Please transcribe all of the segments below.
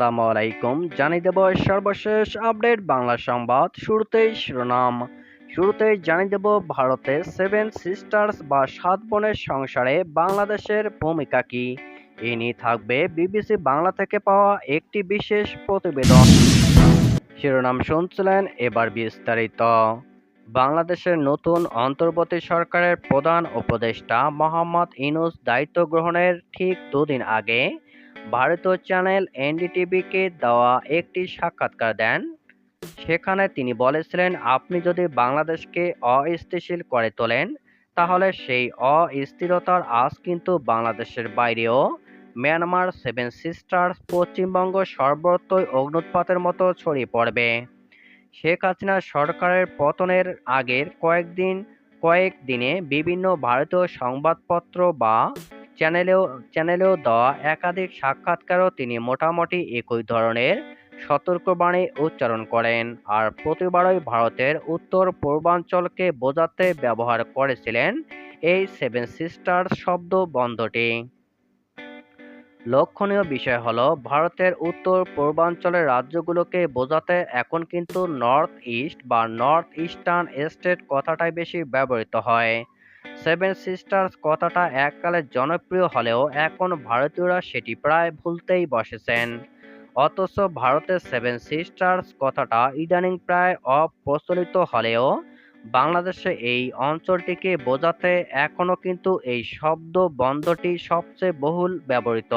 আসসালামু আলাইকুম। জানিয়ে দেব সর্বশেষ আপডেট বাংলা সংবাদ শুরুতেই শিরোনাম। শুরুতেই জানিয়ে দেব ভারতে সেভেন সিস্টার্স বা সাত বোনের সংসারে বাংলাদেশের ভূমিকা কি? এ নিয়ে থাকবে বিবিসি বাংলা থেকে পাওয়া একটি বিশেষ প্রতিবেদন। শিরোনাম শুনছিলেন এবার বিস্তারিত। বাংলাদেশের নতুন অন্তর্বর্তী সরকারের প্রধান উপদেষ্টা মোহাম্মদ ইনুস দায়িত্ব গ্রহণের ঠিক দুদিন আগে ভারতীয় চ্যানেল এনডিটিভিকে দেওয়া একটি সাক্ষাৎকার দেন। সেখানে তিনি বলেছিলেন, আপনি যদি বাংলাদেশকে অস্থিতিশীল করে তোলেন, তাহলে সেই অস্থিরতার আজ কিন্তু বাংলাদেশের বাইরেও। মিয়ানমার সেভেন সিস্টার্স পশ্চিমবঙ্গ সর্বত্রই অগ্নুৎপাতের মতো ছড়িয়ে পড়বে। শেখ হাসিনা সরকারের পতনের আগের কয়েকদিন, কয়েক দিনে বিভিন্ন ভারতীয় সংবাদপত্র বা চ্যানেলেও চ্যানেলেও দেওয়া একাধিক সাক্ষাৎকারও তিনি মোটামুটি একই ধরনের সতর্কবাণী উচ্চারণ করেন। আর প্রতিবারই ভারতের উত্তর পূর্বাঞ্চলকে বোঝাতে ব্যবহার করেছিলেন এই সেভেন সিস্টার শব্দ বন্ধটি। লক্ষণীয় বিষয় হলো, ভারতের উত্তর পূর্বাঞ্চলের রাজ্যগুলোকে বোঝাতে এখন কিন্তু নর্থ ইস্ট বা নর্থ ইস্টার্ন স্টেট কথাটাই বেশি ব্যবহৃত হয়। সেভেন সিস্টার্স কথাটা এককালে জনপ্রিয় হলেও এখন ভারতীয়রা সেটি প্রায় ভুলতেই বসেছেন। অথচ ভারতের সেভেন সিস্টার্স কথাটা ইদানিং প্রায় অপ্রচলিত হলেও বাংলাদেশে এই অঞ্চলটিকে বোঝাতে এখনও কিন্তু এই শব্দ বন্ধটি সবচেয়ে বহুল ব্যবহৃত।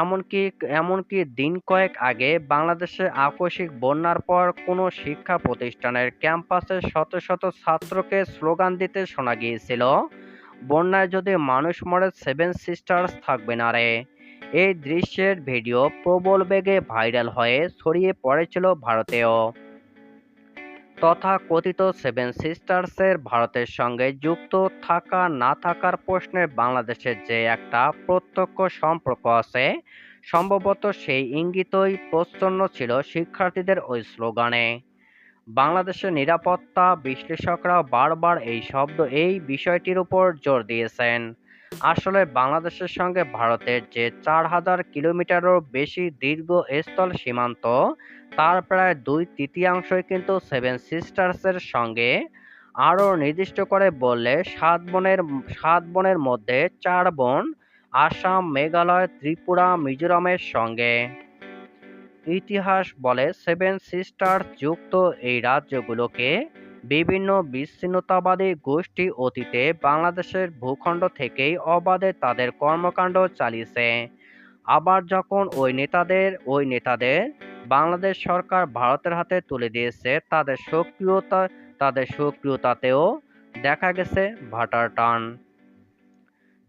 এমনকি এমনকি দিন কয়েক আগে বাংলাদেশে আকস্মিক বন্যার পর কোনো শিক্ষা প্রতিষ্ঠানের ক্যাম্পাসে শত শত ছাত্রকে স্লোগান দিতে শোনা গিয়েছিল, বন্যায় যদি মানুষ মরে, সেভেন সিস্টার্স থাকবে না রে। এই দৃশ্যের ভিডিও প্রবল বেগে ভাইরাল হয়ে ছড়িয়ে পড়েছিল ভারতেও। তথা কথিত সেভেন সিস্টার্সের ভারতের সঙ্গে যুক্ত থাকা না থাকার প্রশ্নে বাংলাদেশের যে একটা প্রত্যক্ষ সম্পর্ক আছে, সম্ভবত সেই ইঙ্গিতই প্রচ্ছন্ন ছিল শিক্ষার্থীদের ওই স্লোগানে। বাংলাদেশের নিরাপত্তা বিশ্লেষকরা বারবার এই শব্দ এই বিষয়টির উপর জোর দিয়েছেন। আসলে বাংলাদেশের সঙ্গে ভারতের যে চার হাজার কিলোমিটারও বেশি দীর্ঘ স্থল সীমান্ত তার প্রায় দুই তৃতীয়াংশই কিন্তু সেভেন সিস্টার্সের সঙ্গে আরও নির্দিষ্ট করে বললে সাত বোনের সাত বোনের মধ্যে চার বোন আসাম, মেঘালয়, ত্রিপুরা, মিজোরামের সঙ্গে। ইতিহাস বলে সেভেন সিস্টার্স যুক্ত এই রাজ্যগুলোকে বিভিন্ন বিচ্ছিন্নতাবাদী গোষ্ঠী অতীতে বাংলাদেশের ভূখণ্ড থেকেই অবাধে তাদের কর্মকাণ্ড চালিয়েছে। আবার যখন ওই নেতাদের ওই নেতাদের বাংলাদেশ সরকার ভারতের হাতে তুলে দিয়েছে তাদের সক্রিয়তা, তাদের সক্রিয়তাতেও দেখা গেছে ভাটার টান।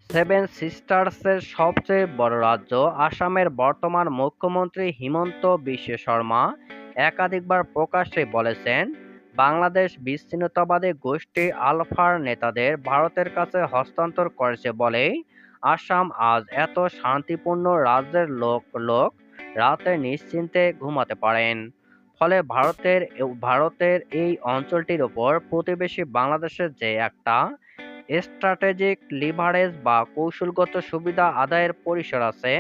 সেভেন সিস্টার্সের সবচেয়ে বড় রাজ্য আসামের বর্তমান মুখ্যমন্ত্রী হিমন্ত বিশ্ব শর্মা একাধিকবার প্রকাশ্যে বলেছেন, বাংলাদেশ বিচ্ছিন্নতাবাদী গোষ্ঠী আলফার নেতাদের ভারতের কাছে হস্তান্তর করেছে বলেই আসাম আজ এত শান্তিপূর্ণ রাজ্যের লোক লোক রাতে নিশ্চিন্তে ঘুমাতে পারেন। ফলে ভারতের ভারতের এই অঞ্চলটির ওপর প্রতিবেশী বাংলাদেশের যে একটা স্ট্র্যাটেজিক লিভারেজ বা কৌশলগত সুবিধা আদায়ের পরিসর আছে,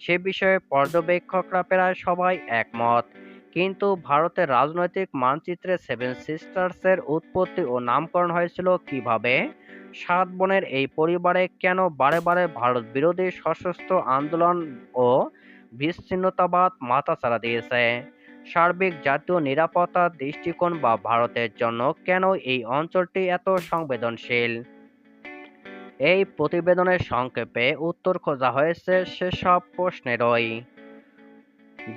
সে বিষয়ে পর্যবেক্ষকরা প্রায় সবাই একমত। কিন্তু ভারতের রাজনৈতিক মানচিত্রে সেভেন সিস্টার্সের উৎপত্তি ও নামকরণ হয়েছিল কীভাবে? সাত বোনের এই পরিবারে কেন বারে বারে ভারত বিরোধী সশস্ত্র আন্দোলন ও বিচ্ছিন্নতাবাদ মাথাচাড়া দিয়েছে। সার্বিক জাতীয় নিরাপত্তার দৃষ্টিকোণ বা ভারতের জন্য কেন এই অঞ্চলটি এত সংবেদনশীল? এই প্রতিবেদনের সংক্ষেপে উত্তর খোঁজা হয়েছে সেসব প্রশ্নেরই।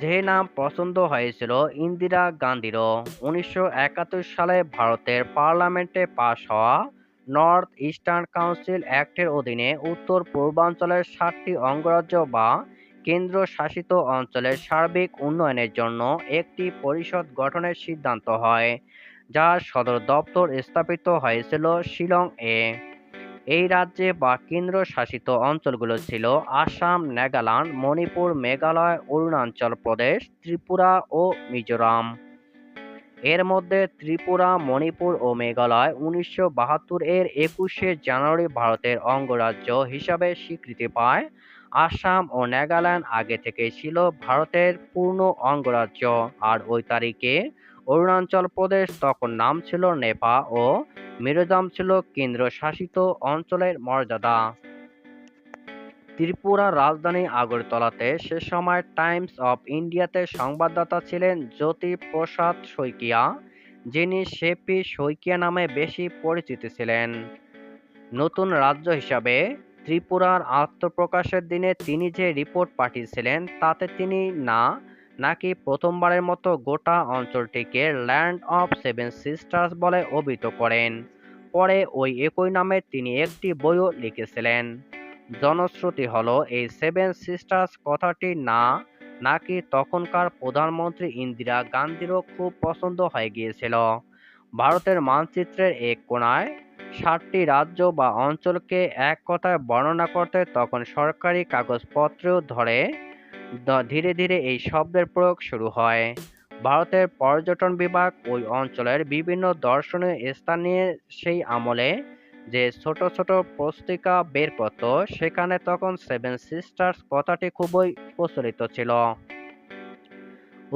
যে নাম পছন্দ হয়েছিল ইন্দিরা গান্ধীরও, উনিশশো একাত্তর সালে ভারতের পার্লামেন্টে পাশ হওয়া নর্থ ইস্টার্ন কাউন্সিল অ্যাক্টের অধীনে উত্তর পূর্বাঞ্চলের সাতটি অঙ্গরাজ্য বা কেন্দ্রশাসিত অঞ্চলের সার্বিক উন্নয়নের জন্য একটি পরিষদ গঠনের সিদ্ধান্ত হয় যার সদর দপ্তর স্থাপিত হয়েছিল শিলং এ। এই রাজ্যে বা কেন্দ্রশাসিত অঞ্চলগুলো ছিল আসাম, নাগাল্যান্ড, মণিপুর, মেঘালয়, অরুণাচল প্রদেশ, ত্রিপুরা ও মিজোরাম। এর মধ্যে ত্রিপুরা, মণিপুর ও মেঘালয় উনিশশো বাহাত্তর এর একুশে জানুয়ারি ভারতের অঙ্গরাজ্য হিসাবে স্বীকৃতি পায়। আসাম ও নাগাল্যান্ড আগে থেকেই ছিল ভারতের পূর্ণ অঙ্গরাজ্য। আর ওই তারিখে অরুণাচল প্রদেশ তখন নাম ছিল নেপা ও মিজোরাম ছিল কেন্দ্রশাসিত অঞ্চলের মর্যাদা। ত্রিপুরা রাজধানী আগরতলাতে সে সময় টাইমস অফ ইন্ডিয়াতে সংবাদদাতা ছিলেন জ্যোতি প্রসাদ শইকিয়া, যিনি শেপি শইকিয়া নামে বেশি পরিচিত ছিলেন। নতুন রাজ্য হিসাবে ত্রিপুরার আত্মপ্রকাশের দিনে তিনি যে রিপোর্ট পাঠিয়েছিলেন, তাতে তিনি না, নাকি প্রথমবারের মতো গোটা অঞ্চলটিকে ল্যান্ড অফ সেভেন সিস্টার্স বলে অভিহিত করেন। পরে ওই একই নামে তিনি একটি বইও লিখেছিলেন। জনশ্রুতি হল, এই সেভেন সিস্টার্স কথাটি না, নাকি তখনকার প্রধানমন্ত্রী ইন্দিরা গান্ধীরও খুব পছন্দ হয়ে গিয়েছিল। ভারতের মানচিত্রের এক কোণায় ষাটটি রাজ্য বা অঞ্চলকে এক কথায় বর্ণনা করতে তখন সরকারি কাগজপত্রেও ধরে ধীরে ধীরে এই শব্দের প্রয়োগ শুরু হয়। ভারতের পর্যটন বিভাগ ওই অঞ্চলের বিভিন্ন দর্শনীয় স্থান নিয়ে সেই আমলে যে ছোট ছোট পুস্তিকা বের করত, সেখানে তখন সেভেন সিস্টার্স কথাটি খুবই প্রচলিত ছিল।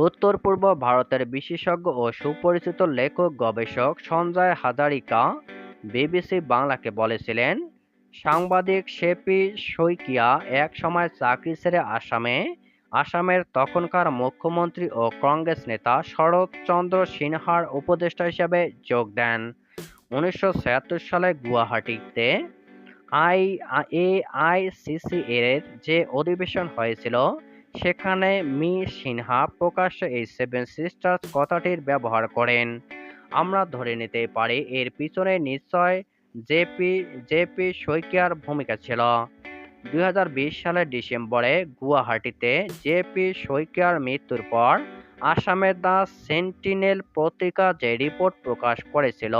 উত্তর পূর্ব ভারতের বিশেষজ্ঞ ও সুপরিচিত লেখক গবেষক সঞ্জয় হাজারিকা বিবিসি বাংলাকে বলেছিলেন, সাংবাদিক শেপি শইকিয়া এক সময় চাকরি ছেড়ে আসামে, আসামের তখনকার মুখ্যমন্ত্রী ও কংগ্রেস নেতা শরৎচন্দ্র সিনহার উপদেষ্টা হিসেবে যোগ দেন। উনিশশো ছিয়াত্তর সালে গুয়াহাটিতে আই এ আই আইসিসি এর যে অধিবেশন হয়েছিল, সেখানে মি সিনহা প্রকাশ্যে এই সেভেন সিস্টার্স কথাটির ব্যবহার করেন। আমরা ধরে নিতে পারি এর পিছনে নিশ্চয় জেপি জেপি শইকিয়ার ভূমিকা ছিল। দুই হাজার বিশ সালের ডিসেম্বরে গুয়াহাটিতে জেপি শইকিয়ার মৃত্যুর পর আসামের দ্য সেন্টিনেল পত্রিকা যে রিপোর্ট প্রকাশ করেছিল,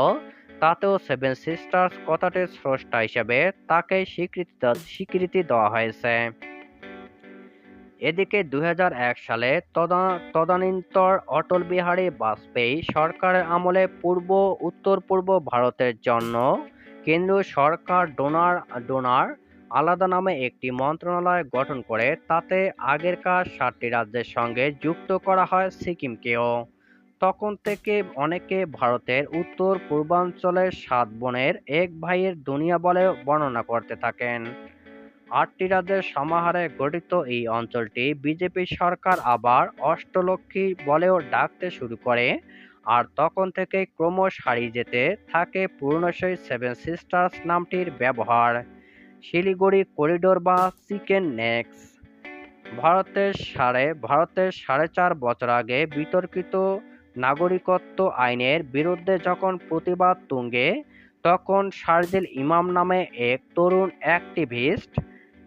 তাতেও সেভেন সিস্টার্স কথাটির স্রষ্টা হিসেবে তাকে স্বীকৃতি স্বীকৃতি দেওয়া হয়েছে। এদিকে দু হাজার এক সালে তদা- তদানীন্তর অটল বিহারী বাজপেয়ী সরকারের আমলে পূর্ব উত্তর পূর্ব ভারতের জন্য কেন্দ্রীয় সরকার ডোনার ডোনার আলাদা নামে একটি মন্ত্রণালয় গঠন করে, তাতে আগেরকার সাতটি রাজ্যের সঙ্গে যুক্ত করা হয় সিকিমকেও। তখন থেকে অনেকে ভারতের উত্তর পূর্বাঞ্চলের সাত বোনের এক ভাইয়ের দুনিয়া বলে বর্ণনা করতে থাকেন। আটটি রাজ্যের সমাহারে গঠিত এই অঞ্চলটি বিজেপি সরকার আবার অষ্টলক্ষ্মী বলেও ডাকতে শুরু করে, আর তখন থেকে ক্রমশ হারিয়ে যেতে থাকে পুরনোশই সেভেন সিস্টার্স নামটির ব্যবহার। শিলিগুড়ি করিডোর বা চিকেন নেক্স। ভারতের সাড়ে ভারতের সাড়ে চার বছর আগে বিতর্কিত নাগরিকত্ব আইনের বিরুদ্ধে যখন প্রতিবাদ তুঙ্গে, তখন শারজিল ইমাম নামে এক তরুণ অ্যাক্টিভিস্ট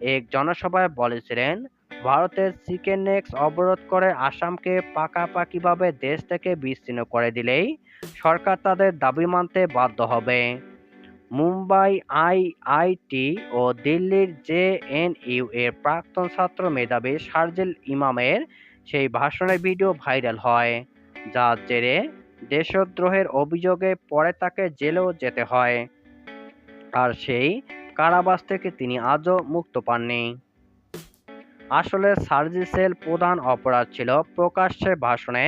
এক জনসভায় বলেছিলেন, ভারতের চিকেন নেক্স অবরোধ করে আসামকে পাকাপাকিভাবে দেশ থেকে বিচ্ছিন্ন করে দিলেই সরকার তাদের দাবি মানতে বাধ্য হবে। মুম্বাই আইআইটি ও দিল্লির জেএনইউ এর প্রাক্তন ছাত্র মেধাবী শারজিল ইমামের সেই ভাষণের ভিডিও ভাইরাল হয়, যার জেরে দেশদ্রোহের অভিযোগে পরে তাকে জেলেও যেতে হয়। আর সেই কারাবাস থেকে তিনি আজও মুক্ত পাননি। আসলে সার্জিসেল প্রধান অপরাধ ছিল প্রকাশ্যে ভাষণে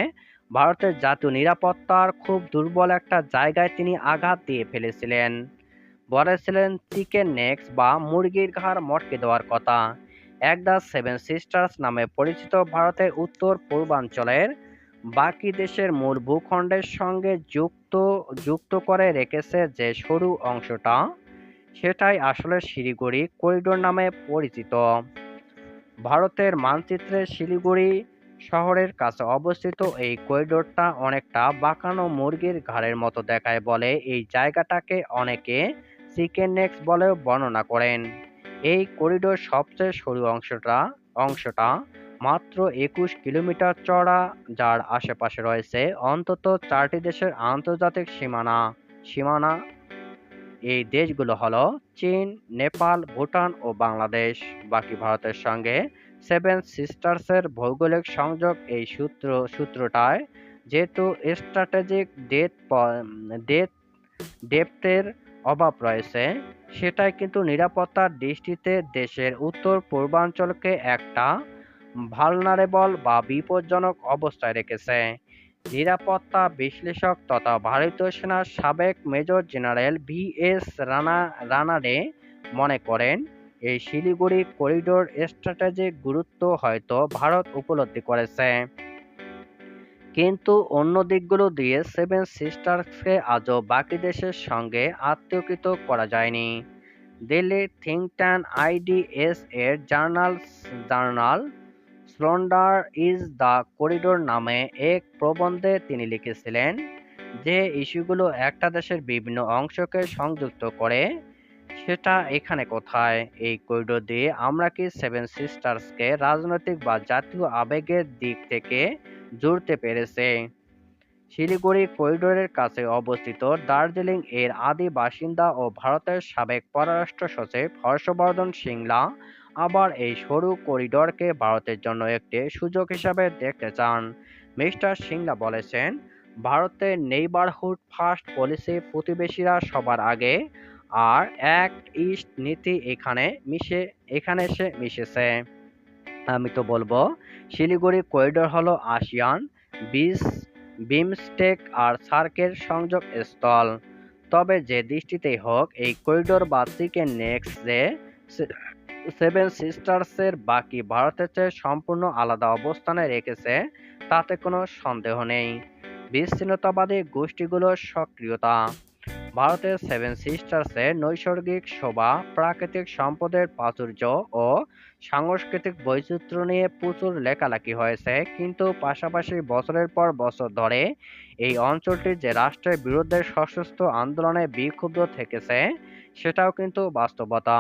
ভারতের জাতীয় নিরাপত্তার খুব দুর্বল একটা জায়গায় তিনি আঘাত দিয়ে ফেলেছিলেন। বলেছিলেন, চিকেন নেক্স বা মুরগির ঘাড় মটকে দেওয়ার কথা। এক দ্য সেভেন সিস্টার্স নামে পরিচিত ভারতের উত্তর পূর্বাঞ্চলের বাকি দেশের মূল ভূখণ্ডের সঙ্গে যুক্ত যুক্ত করে রেখেছে যে সরু অংশটা সেটাই আসলে শিলিগুড়ি করিডোর নামে পরিচিত। ভারতের মানচিত্রে শিলিগুড়ি শহরের কাছে অবস্থিত এই করিডোরটা অনেকটা বাঁকানো মুরগির ঘাড়ের মতো দেখায় বলে এই জায়গাটাকে অনেকে চিকেন নেক্স বলেও বর্ণনা করেন। এই করিডোর সবচেয়ে সরু অংশটা অংশটা মাত্র একুশ কিলোমিটার চড়া যার আশেপাশে রয়েছে অন্তত চারটি দেশের আন্তর্জাতিক সীমানা সীমানা এই দেশগুলো হলো চীন, নেপাল, ভুটান ও বাংলাদেশ। বাকি ভারতের সঙ্গে সেভেন সিস্টার্সের ভৌগোলিক সংযোগ এই সূত্র, সূত্রটায় যেহেতু স্ট্র্যাটেজিক ডেট ডেথ ডেপ্থের অভাব রয়েছে, সেটাই কিন্তু নিরাপত্তার দৃষ্টিতে দেশের উত্তর পূর্বাঞ্চলকে একটা ভালনারেবল বা বিপজ্জনক অবস্থায় রেখেছে। নিরাপত্তা বিশ্লেষক তথা ভারতীয় সেনার সাবেক major general V S Rana, Ranade মনে করেন, এই শিলিগুড়ি করিডোর স্ট্র্যাটেজিক গুরুত্ব হয়তো ভারত উপলব্ধি করেছে। কিন্তু অন্য দিকগুলো দিয়ে সেভেন সিস্টার্সকে আজও বাকি দেশের সঙ্গে আত্মীয়কৃত করা যায়নি। দিল্লি থিঙ্ক ট্যাঙ্ক আইডিএস এর journal journal slender is the corridor নামে এক প্রবন্ধে তিনি লিখেছিলেন যে ইস্যুগুলো একটা দেশের বিভিন্ন অংশকে সংযুক্ত করে, সেটা এখানে কোথায়? এই করিডোর দিয়ে আমরা কি সেভেন সিস্টার্সকে রাজনৈতিক বা জাতীয় আবেগের দিক থেকে জুড়তে পেরেছে? শিলিগুড়ি করিডোরের কাছে অবস্থিত দার্জিলিং এর আদি বাসিন্দা ও ভারতের সাবেক পররাষ্ট্র সচিব হর্ষবর্ধন সিংলা আবার এই সরু করিডোরকে ভারতের জন্য একটি সুযোগ হিসাবে দেখতে চান। মিস্টার সিংলা বলেছেন ভারতের নেইবারহুড ফার্স্ট পলিসি প্রতিবেশীরা সবার আগে, আর অ্যাক্ট ইস্ট নীতি এখানে মিশে, এখানে এসে মিশেছে। আমি তো বলব, শিলিগুড়ি করিডোর হলো আসিয়ান, বিস, বিমস্টেক আর সার্কের সংযোগ স্থল। তবে যে দৃষ্টিতেই হোক, এই করিডোর বা চিকেন নেক্সট সেভেন সিস্টার্সের বাকি ভারতের চেয়ে সম্পূর্ণ আলাদা অবস্থানে রেখেছে, তাতে কোনো সন্দেহ নেই। বিচ্ছিন্নতাবাদী গোষ্ঠীগুলোর সক্রিয়তা। ভারতের সেভেন সিস্টার্সের নৈসর্গিক শোভা, প্রাকৃতিক সম্পদের প্রাচুর্য ও সাংস্কৃতিক বৈচিত্র্য নিয়ে প্রচুর লেখালেখি হয়েছে, কিন্তু পাশাপাশি বছরের পর বছর ধরে এই অঞ্চলটি যে রাষ্ট্রের বিরুদ্ধে সশস্ত্র আন্দোলনে বিক্ষুব্ধ থেকেছে, সেটাও কিন্তু বাস্তবতা।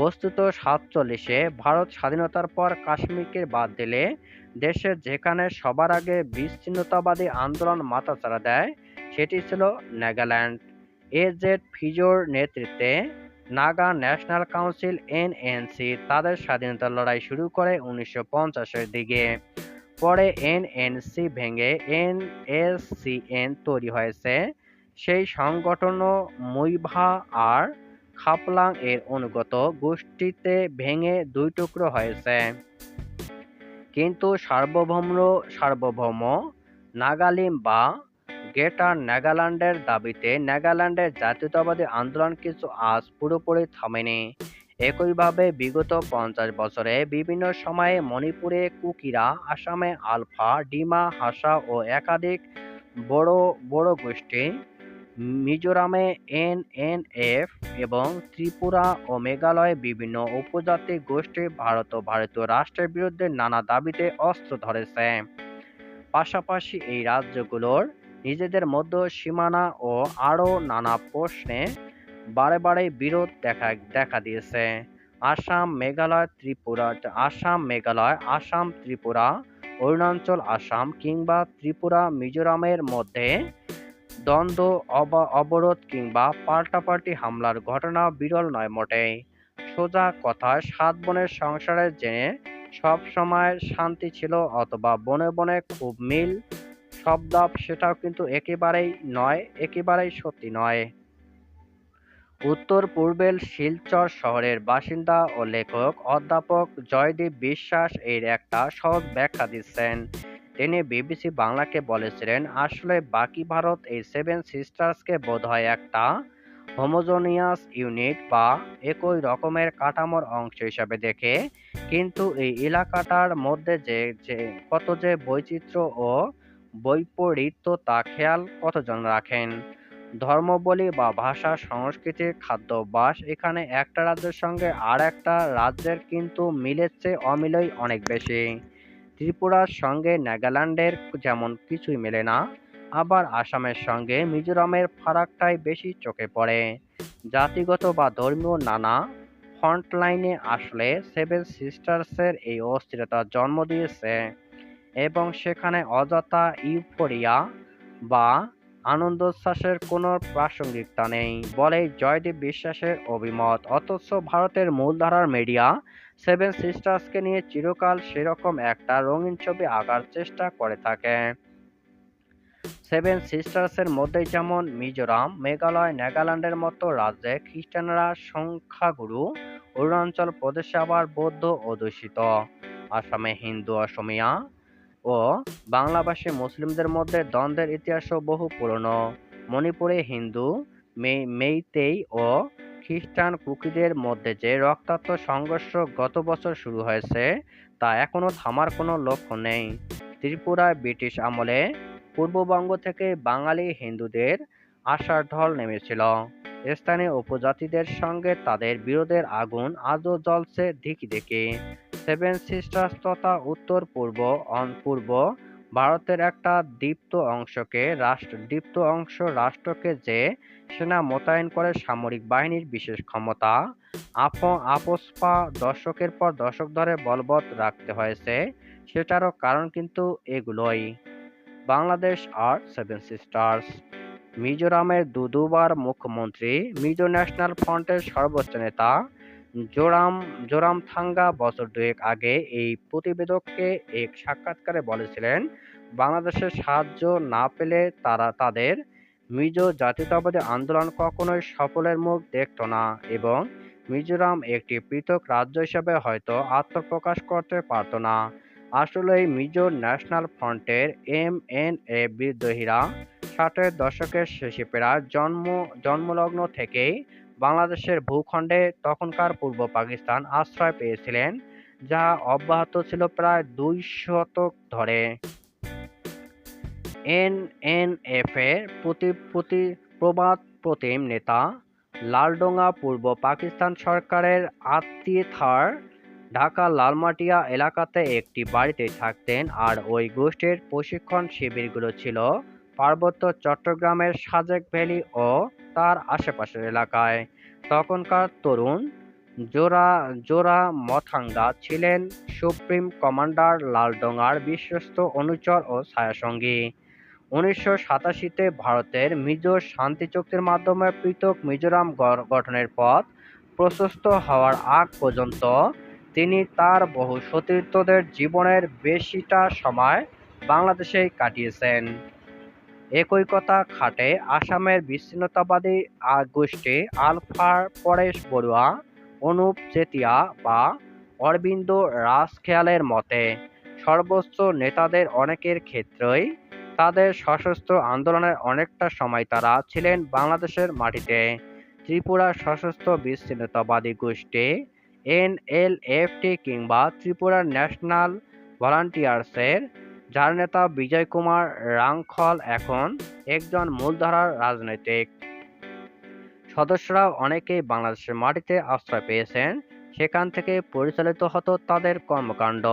বস্তুত সাতচল্লিশে ভারত স্বাধীনতার পর কাশ্মীরকে বাদ দিলে দেশের যেখানে সবার আগে বিচ্ছিন্নতাবাদী আন্দোলন মাথাচাড়া দেয়, সেটি ছিল নাগাল্যান্ড। এ জেড ফিজোর নেতৃত্বে নাগা ন্যাশনাল কাউন্সিল এনএনসি তাদের স্বাধীনতার লড়াই শুরু করে উনিশশো পঞ্চাশের দিকে। পরে এনএনসি ভেঙে এনএসসিএন তৈরি হয়েছে। সেই সংগঠনও মুইভা আর খাপলাং এর অনুগত গোষ্ঠীতে ভেঙে দুই টুকরো হয়েছে। কিন্তু সার্বভৌম সার্বভৌম নাগালিম বা গ্রেটার নাগাল্যান্ডের দাবিতে নাগাল্যান্ডের জাতীয়তাবাদী আন্দোলন কিছু আজ পুরোপুরি থামেনি। একইভাবে বিগত পঞ্চাশ বছরে বিভিন্ন সময়ে মণিপুরে কুকিরা, আসামে আলফা, ডিমা, হাসা ও একাধিক বড় বড় গোষ্ঠী মিজোরামে এন এন এফ এবং ত্রিপুরা ও মেঘালয়ে বিভিন্ন উপজাতি গোষ্ঠী ভারত ও ভারতীয় রাষ্ট্রের বিরুদ্ধে নানা দাবিতে অস্ত্র ধরেছে। পাশাপাশি এই রাজ্যগুলোর নিজেদের মধ্যে সীমানা ও আরও নানা প্রশ্নে বারে বারে বিরোধ দেখা দেখা দিয়েছে। আসাম, মেঘালয়, ত্রিপুরা, আসাম, মেঘালয়, আসাম, ত্রিপুরা, অরুণাচল, আসাম কিংবা ত্রিপুরা, মিজোরামের মধ্যে দ্বন্দ্ব অবরোধ কিংবা পাল্টাপাল্টি হামলার ঘটনা বিরল নয় মোটেই। সোজা কথা, সাত বোনের সংসারে জেনে সব সময় শান্তি ছিল অথবা বনে বনে খুব মিল। শব্দাব সেটাও কিন্তু একেবারেই নয়, একেবারেই সত্যি নয়। উত্তর পূর্বের শিলচর শহরের বাসিন্দা ও লেখক অধ্যাপক জয়দীপ বিশ্বাস এর একটা সহজ ব্যাখ্যা দিচ্ছেন। তিনি বিবিসি বাংলাকে বলেছিলেন, আসলে বাকি ভারত এই সেভেন সিস্টার্সকে বোধহয় একটা হোমোজোনিয়াস ইউনিট বা একই রকমের কাঠামোর অংশ হিসাবে দেখে, কিন্তু এই এলাকাটার মধ্যে যে যে, কত যে বৈচিত্র্য ও বৈপরীত্য তা খেয়াল কতজন রাখেন? ধর্মবলি বা ভাষা সংস্কৃতির খাদ্যাভ্যাস এখানে একটা রাজ্যের সঙ্গে আর একটা রাজ্যের কিন্তু চেয়ে অমিলই অনেক বেশি। ত্রিপুরার সঙ্গে নাগাল্যান্ডের যেমন কিছুই মেলে না, আবার আসামের সঙ্গে মিজোরামের ফারাকটাই বেশি চোখে পড়ে। জাতিগত বা ধর্মীয় নানা ফ্রন্টলাইনে আসলে সেভেন সিস্টার্সের এই অস্থিরতা জন্ম দিয়েছে এবং সেখানে অযথা ইউফোরিয়া বা আনন্দোচ্ছ্বাসের কোনো প্রাসঙ্গিকতা নেই, বলেই জয়দীপ বিশ্বাসের অভিমত। অথচ ভারতের মূলধারার মিডিয়া সেভেন সিস্টার্সকে নিয়ে চিরকাল সেরকম একটা রঙিন ছবি আঁকার চেষ্টা করে থাকে। সেভেন সিস্টার্সের মধ্যে যেমন মিজোরাম, মেঘালয়, নাগাল্যান্ডের মতো রাজ্যে খ্রিস্টানরা সংখ্যাগুরু, অরুণাচল প্রদেশে আবার বৌদ্ধ অধ্যুষিত। আসামে হিন্দু, অসমিয়া ও বাংলাভাষী মুসলিমদের মধ্যে দ্বন্দ্বের ইতিহাসও বহু পুরনো। মণিপুরে হিন্দু মেইতেই ও খ্রিস্টান কুকিদের মধ্যে যে রক্তাক্ত সংঘর্ষ গত বছর শুরু হয়েছে, তা এখনও থামার কোনো লক্ষ্য নেই। ত্রিপুরায় ব্রিটিশ আমলে পূর্ববঙ্গ থেকে বাঙালি হিন্দুদের আশার ঢল নেমেছিল। স্থানীয় উপজাতিদের সঙ্গে তাদের বিরোধের আগুন আজও জ্বলছে ধিকি ধিকি সেভেন সিস্টার্স তথা উত্তর পূর্ব অন- পূর্ব ভারতের একটা দীপ্ত অংশকে রাষ্ট্র দীপ্ত অংশ রাষ্ট্রকে যে সেনা মোতায়েন করে সামরিক বাহিনীর বিশেষ ক্ষমতা, আপ, আপোসপা দশকের পর দশক ধরে বলবৎ রাখতে হয়েছে, সেটারও কারণ কিন্তু এগুলোই। বাংলাদেশ আর সেভেন সিস্টার্স। মিজোরামের দু দুবার মুখ্যমন্ত্রী, মিজো ন্যাশনাল ফ্রন্টের সর্বোচ্চ নেতা জোরাম জোরামথাঙ্গা বছর দুয়েক আগে এই প্রতিবেদককে এক সাক্ষাৎকারে বলেছিলেন, বাংলাদেশের সাহায্য না পেলে তারা, তাদের মিজো জাতীয়তাবাদী আন্দোলন কখনোই সফলের মুখ দেখত না এবং মিজোরাম একটি পৃথক রাজ্য হিসেবে হয়তো আত্মপ্রকাশ করতে পারত না। আসলেই মিজো ন্যাশনাল ফ্রন্টের এম এন এ বিদ্রোহীরা ষাটের দশকের শেষে প্রায় জন্ম, জন্মলগ্ন থেকেই বাংলাদেশের ভূখণ্ডে তখনকার পূর্ব পাকিস্তান আশ্রয় পেয়েছিলেন, যা অব্যাহত ছিল প্রায় দুই শতক ধরে। এনএনএফ এর প্রতি প্রতি প্রবাদ প্রতিম নেতা লালডোঙা পূর্ব পাকিস্তান সরকারের আত্মীয়থার ঢাকা লালমাটিয়া এলাকাতে একটি বাড়িতে থাকতেন আর ওই গোষ্ঠীর প্রশিক্ষণ শিবিরগুলো ছিল পার্বত্য চট্টগ্রামের সাজেক ভ্যালি ও তার আশেপাশের এলাকায়। তখনকার তরুণ জোরা জোরা মথাঙ্গা ছিলেন সুপ্রিম কমান্ডার লালডোঙার বিশ্বস্ত অনুচর ও ছায়াসঙ্গী। উনিশশো সাতাশিতে ভারতের মিজো শান্তি চুক্তির মাধ্যমে পৃথক মিজোরাম গঠনের পথ প্রশস্ত হওয়ার আগ পর্যন্ত তিনি তার বহু সতীর্থদের জীবনের বেশিটা সময় বাংলাদেশেই কাটিয়েছেন। একই কথা খাটে আসামের বিচ্ছিন্নতাবাদী গোষ্ঠী আলফার পরেশ বড়ুয়া, অনুপ চেতিয়া বা অরবিন্দ রাজখেয়ালের মতে, সর্বোচ্চ নেতাদের অনেকের ক্ষেত্রেই তাদের সশস্ত্র আন্দোলনের অনেকটা সময় তারা ছিলেন বাংলাদেশের মাটিতে। ত্রিপুরা সশস্ত্র বিচ্ছিন্নতাবাদী গোষ্ঠী, এনএলএফটি কিংবা ত্রিপুরার ন্যাশনাল ভলান্টিয়ার্সের যার নেতা বিজয় কুমার রাংখল এখন একজন মূলধারার রাজনৈতিক। সদস্যরা অনেকেই বাংলাদেশের মাটিতে আশ্রয় পেয়েছেন, সেখান থেকে পরিচালিত হতো তাদের কর্মকাণ্ড।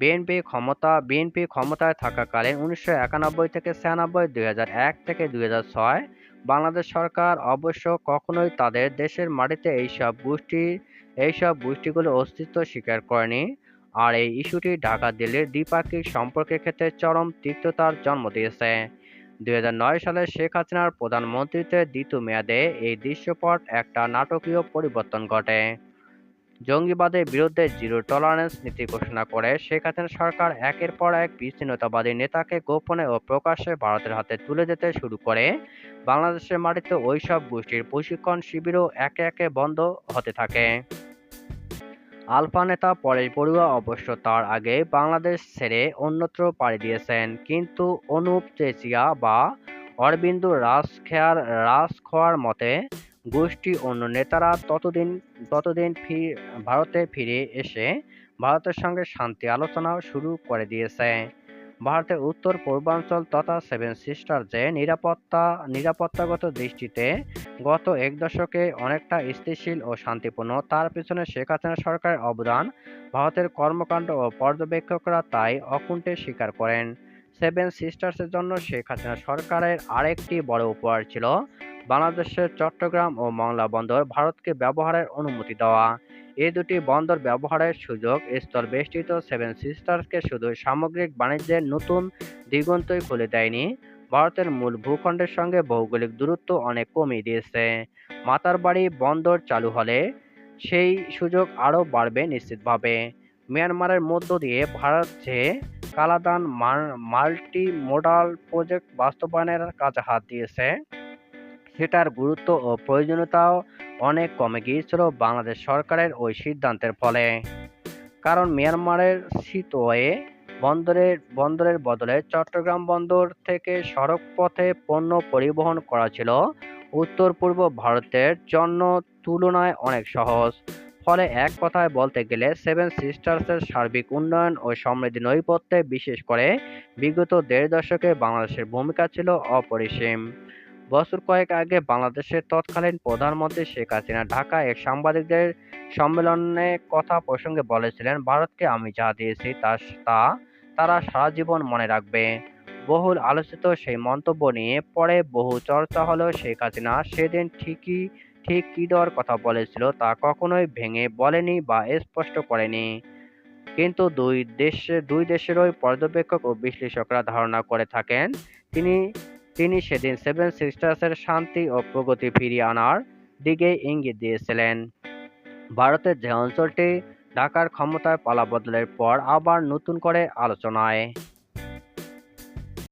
বিএনপি ক্ষমতা বিএনপি ক্ষমতায় থাকাকালীন উনিশশো একানব্বই থেকে ছিয়ানব্বই, দুই এক থেকে দুই ছয় বাংলাদেশ সরকার অবশ্য কখনোই তাদের দেশের মাটিতে এইসব গোষ্ঠী, এইসব গোষ্ঠীগুলোর অস্তিত্ব স্বীকার করেনি। আর এই ইস্যুটি ঢাকা, দিল্লির দ্বিপাক্ষিক সম্পর্কের ক্ষেত্রে চরম তিক্ততার জন্ম দিয়েছে। দু হাজার নয় সালে শেখ হাসিনার প্রধানমন্ত্রীত্বে দ্বিতীয় মেয়াদে এই দৃশ্যপট একটা নাটকীয় পরিবর্তন ঘটে। জঙ্গিবাদের বিরুদ্ধে জিরো টলারেন্স নীতি ঘোষণা করে শেখ হাসিনা সরকার একের পর এক বিচ্ছিন্নতাবাদী নেতাকে গোপনে ও প্রকাশ্যে ভারতের হাতে তুলে দিতে শুরু করে। বাংলাদেশের মাটিতে ওইসব গোষ্ঠীর প্রশিক্ষণ শিবিরও একে একে বন্ধ হতে থাকে। আলফা নেতা পরেশ বড়ুয়া অবশ্য তার আগে বাংলাদেশ ছেড়ে অন্যত্র পাড়ি দিয়েছেন। কিন্তু অনুপ চেচিয়া বা অরবিন্দ রাজখেয়ার রাজখোয়ার মতে, গোষ্ঠী অন্য নেতারা ততদিন ততদিন ভারতে ফিরে এসে ভারতের সঙ্গে শান্তি আলোচনা শুরু করে দিয়েছে। ভারতের উত্তর, পূর্বাঞ্চল তথা সেভেন সিস্টার্সে নিরাপত্তা, নিরাপত্তাগত দৃষ্টিতে গত এক দশকে অনেকটা স্থিতিশীল ও শান্তিপূর্ণ। তার পিছনে শেখ হাসিনা সরকারের অবদান, ভারতের কর্মকাণ্ড ও পর্যবেক্ষকরা তাই অকুণ্ঠে স্বীকার করেন। সেভেন সিস্টার্সের জন্য শেখ হাসিনা সরকারের আরেকটি বড় উপহার ছিল, বাংলাদেশের চট্টগ্রাম ও মংলা বন্দর, ভারতকে ব্যবহারের অনুমতি দেওয়া। এই দুটি বন্দর ব্যবহারের সুযোগ স্তর বেষ্টিত সেভেন সিস্টার্সকে শুধু সামগ্রিক বাণিজ্যের নতুন দিগন্তই খুলে দেয়নি, ভারতের মূল ভূখণ্ডের সঙ্গে ভৌগোলিক দূরত্ব অনেক কমিয়ে দিয়েছে। মাতারবাড়ি বন্দর চালু হলে সেই সুযোগ আরও বাড়বে নিশ্চিতভাবে। মিয়ানমারের মধ্য দিয়ে ভারত যে কালাদান মাল্টি মোডাল প্রজেক্ট বাস্তবায়নের কাজে হাত দিয়েছে সেটার গুরুত্ব ও প্রয়োজনীয়তাও অনেক কমে গিয়েছিল বাংলাদেশ সরকারের ওই সিদ্ধান্তের ফলে। কারণ মিয়ানমারের সিতোয়ে বন্দরের বন্দরের বদলে চট্টগ্রাম বন্দর থেকে সড়ক পথে পণ্য পরিবহন করা ছিল। উত্তর পূর্ব ভারতের জন্য তুলনায় অনেক সহজ। ফলে এক কথায় বলতে গেলে সেভেন সিস্টার্সের সার্বিক উন্নয়ন ও সমৃদ্ধি নৈপথ্যে বিশেষ করে বিগত দেড় দশকে বাংলাদেশের ভূমিকা ছিল অপরিসীম। বছর কয়েক আগে বাংলাদেশের তৎকালীন প্রধানমন্ত্রী শেখ হাসিনা ঢাকায় এক সাংবাদিকদের সম্মেলনে কথা প্রসঙ্গে বলেছিলেন, ভারতকে আমি যা দিয়েছি তা তা তারা সারা জীবন মনে রাখবে। বহুল আলোচিত সেই মন্তব্য নিয়ে পরে বহু চর্চা হলেও শেখ হাসিনা সেদিন ঠিকই, ঠিক কী দেওয়ার কথা বলেছিল তা কখনোই ভেঙে বলেনি বা স্পষ্ট করেনি। কিন্তু দুই দেশের দুই দেশেরই পর্যবেক্ষক ও বিশ্লেষকরা ধারণা করে থাকেন, তিনি তিনি সেদিন সেভেন সিস্টার্সের শান্তি ও প্রগতি ফিরিয়ে আনার দিকে ইঙ্গিত দিয়েছিলেন। ভারতের যে অঞ্চলটি ঢাকার ক্ষমতায় পালাবদলের পর আবার নতুন করে আলোচনায়।